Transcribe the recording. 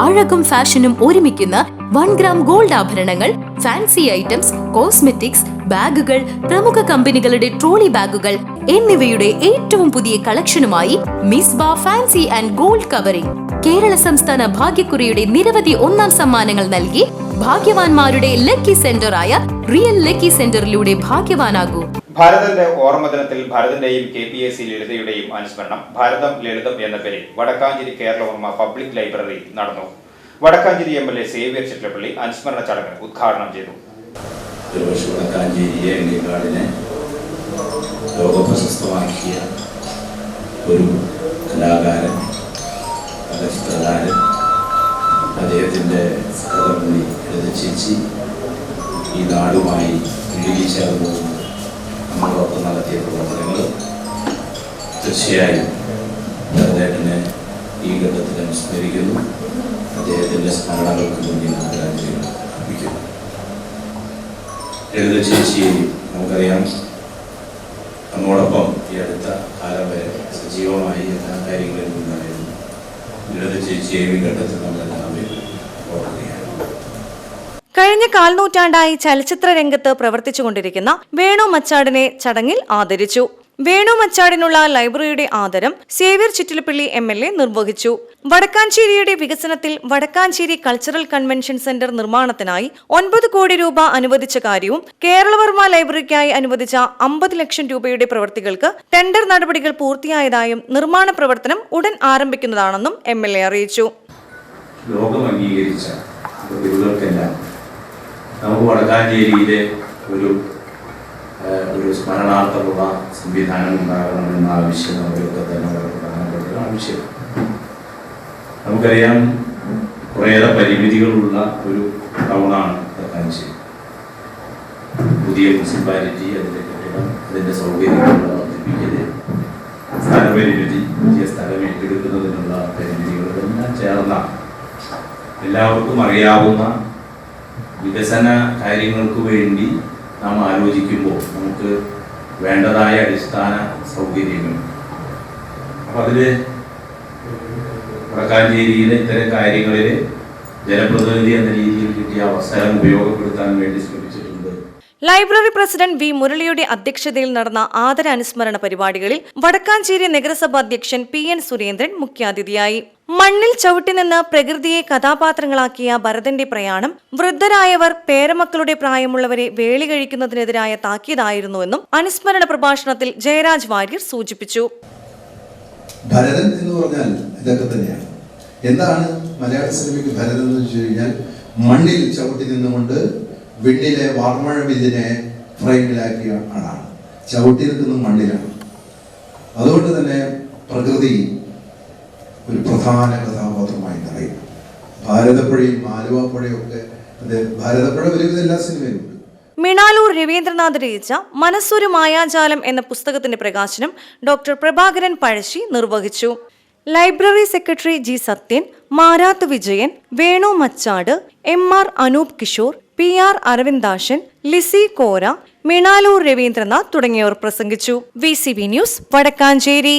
അഴകും ഫാഷനും ഒരുമിക്കുന്ന one gram gold ആഭരണങ്ങൾ ഫാൻസി ഐറ്റംസ് കോസ്മെറ്റിക്സ് ബാഗുകൾ പ്രമുഖ കമ്പനികളുടെ ട്രോളി ബാഗുകൾ എന്നിവയുടെ ഏറ്റവും പുതിയ കളക്ഷനുമായി Misba fancy and gold covering. Kerala സംസ്ഥാന ഭാഗ്യക്കുറിയുടെ നിരവധി ഒന്നാം സമ്മാനങ്ങൾ നൽകി ഭാഗ്യവാന്മാരുടെ ലക്കി സെന്ററായ റിയൽ ലക്കി സെന്ററിലൂടെ ഭാഗ്യവാനാകൂ. ഭാരതന്റെ ഓർമ്മദിനത്തിൽ ഭാരതിന്റെയും കെ പി എസ് സി ലളിതയുടെയും അനുസ്മരണം ഭാരതം ലളിതം എന്ന പേരിൽ വടക്കാഞ്ചേരി കേരളവർമ്മ പബ്ലിക് ലൈബ്രറി നടന്നു. Vadakkanchery M L A Xavier Chittilappilly അനുസ്മരണ ചടങ്ങ് ഉദ്ഘാടനം ചെയ്തു. ഒരു കലാകാരൻ കഥാകാരൻ അദ്ദേഹത്തിന്റെ കഥകളി എഴുതച്ചേച്ചി ഈ നാടുമായി ഇഴുകി ചേർന്ന് നടത്തിയ പ്രവർത്തനങ്ങൾ തീർച്ചയായും അനുസ്മരിക്കുന്നു അദ്ദേഹത്തിന്റെ സ്മരണകൾക്ക് മുന്നിൽ ആദരാഞ്ജലികൾ അർപ്പിക്കുന്നു. ലളിത ചേച്ചിയെയും നമുക്കറിയാം നമ്മോടൊപ്പം ഈ അടുത്ത കാലം വരെ സജീവമായി എല്ലാ കാര്യങ്ങളിൽ നിന്നായിരുന്നു. ലളിത ചേച്ചിയെയും ഈ ഘട്ടത്തിൽ നമ്മളെല്ലാവരും കഴിഞ്ഞ കാൽനൂറ്റാണ്ടായി ചലച്ചിത്ര രംഗത്ത് പ്രവർത്തിച്ചുകൊണ്ടിരിക്കുന്ന വേണു മച്ചാടിനെ ചടങ്ങിൽ ആദരിച്ചു. വേണു മച്ചാടിനുള്ള ലൈബ്രറിയുടെ ആദരം Xavier Chittilappilly M L A നിർവഹിച്ചു. വടക്കാഞ്ചേരിയുടെ വികസനത്തിൽ വടക്കാഞ്ചേരി കൾച്ചറൽ കൺവെൻഷൻ സെന്റർ നിർമ്മാണത്തിനായി ഒൻപത് കോടി രൂപ അനുവദിച്ച കാര്യവും കേരളവർമ്മ ലൈബ്രറിക്കായി അനുവദിച്ച അമ്പത് ലക്ഷം രൂപയുടെ പ്രവൃത്തികൾക്ക് ടെൻഡർ നടപടികൾ പൂർത്തിയായതായും നിർമ്മാണ പ്രവർത്തനം ഉടൻ ആരംഭിക്കുന്നതാണെന്നും എം എൽ എ അറിയിച്ചു. ലോകം അംഗീകരിച്ച നമുക്ക് വടക്കാഞ്ചേരിയിലെ ഒരു ഒരു സ്മരണാർത്ഥമുള്ള സംവിധാനം ഉണ്ടാകണമെന്ന ആവശ്യം അവരൊക്കെ തന്നെ വളരെ പ്രധാനപ്പെട്ട ഒരു ആവശ്യം നമുക്കറിയാം കുറേയേറെ പരിമിതികളുള്ള ഒരു ടൗണാണ് വടക്കാഞ്ചേരി. പുതിയ മുനിസിപ്പാലിറ്റി അതിന്റെ കെട്ടിടം അതിന്റെ സൗകര്യങ്ങൾ വർദ്ധിപ്പിക്കൽ സ്ഥലപരിമിതി പുതിയ സ്ഥലം ഏറ്റെടുക്കുന്നതിനുള്ള പരിമിതികളെല്ലാം ചേർന്ന എല്ലാവർക്കും അറിയാവുന്ന വികസന കാര്യങ്ങൾക്ക് വേണ്ടി നാം ആലോചിക്കുമ്പോൾ നമുക്ക് വേണ്ടതായ അടിസ്ഥാന സൗകര്യങ്ങൾ. അപ്പം അതിൽ വടക്കാഞ്ചേരിയിലെ ഇത്തരം കാര്യങ്ങളിൽ ജനപ്രതിനിധി എന്ന രീതിയിൽ കിട്ടിയ അവസരം ഉപയോഗപ്പെടുത്താൻ വേണ്ടി ശ്രമിച്ചിട്ടുണ്ട്. ലൈബ്രറി പ്രസിഡന്റ് വി മുരളിയുടെ അധ്യക്ഷതയിൽ നടന്ന ആദര അനുസ്മരണ പരിപാടികളിൽ വടക്കാഞ്ചേരി നഗരസഭാ അധ്യക്ഷൻ പി എൻ സുരേന്ദ്രൻ മുഖ്യാതിഥിയായി. മണ്ണിൽ ചവിട്ടി നിന്ന് പ്രകൃതിയെ കഥാപാത്രങ്ങളാക്കിയ ഭരതന്റെ പ്രയാണം വൃദ്ധരായവർ പേരമക്കളുടെ പ്രായമുള്ളവരെ വേളി കഴിക്കുന്നതിനെതിരായ താക്കീതായിരുന്നുവെന്നും അനുസ്മരണ പ്രഭാഷണത്തിൽ ജയരാജ് വാര്യർ സൂചിപ്പിച്ചു. ഭരതൻ എന്ന് പറഞ്ഞാൽ ഇതൊക്കെ തന്നെയാണ്. എന്താണ് മലയാള സിനിമയ്ക്ക് ഭരതൻ എന്ന് വെച്ച് കഴിഞ്ഞാൽ മണ്ണിൽ ചവിട്ടി നിന്നുകൊണ്ട് വെണ്ണിലെ വാർമഴ വിതിനെ ഫ്രെയിമിലാക്കിയ ആളാണ്. ചവിട്ടി നിൽക്കുന്നത് മണ്ണിലാണ്. അതുകൊണ്ട് തന്നെ പ്രകൃതി പ്രധാന കഥാപാത്രമായി നിറയും. ഭാരതപ്പുഴയും ആലുവാപ്പുഴയും ഒക്കെ ഭാരതപ്പുഴ ഒരുവിധ എല്ലാ സിനിമയിലും മിണാലൂർ രവീന്ദ്രനാഥ് രചിച്ച മനസ്സൊരു മായാജാലം എന്ന പുസ്തകത്തിന്റെ പ്രകാശനം ഡോക്ടർ പ്രഭാകരൻ പഴശ്ശി നിർവഹിച്ചു. Library secretary G Sathyan Marath Vijayan Venu Machad M R Anoop Kishore P R Aravindakshan Lissy Kora Minaloor Ravindranath തുടങ്ങിയവർ പ്രസംഗിച്ചു. V news Vadakkanchery.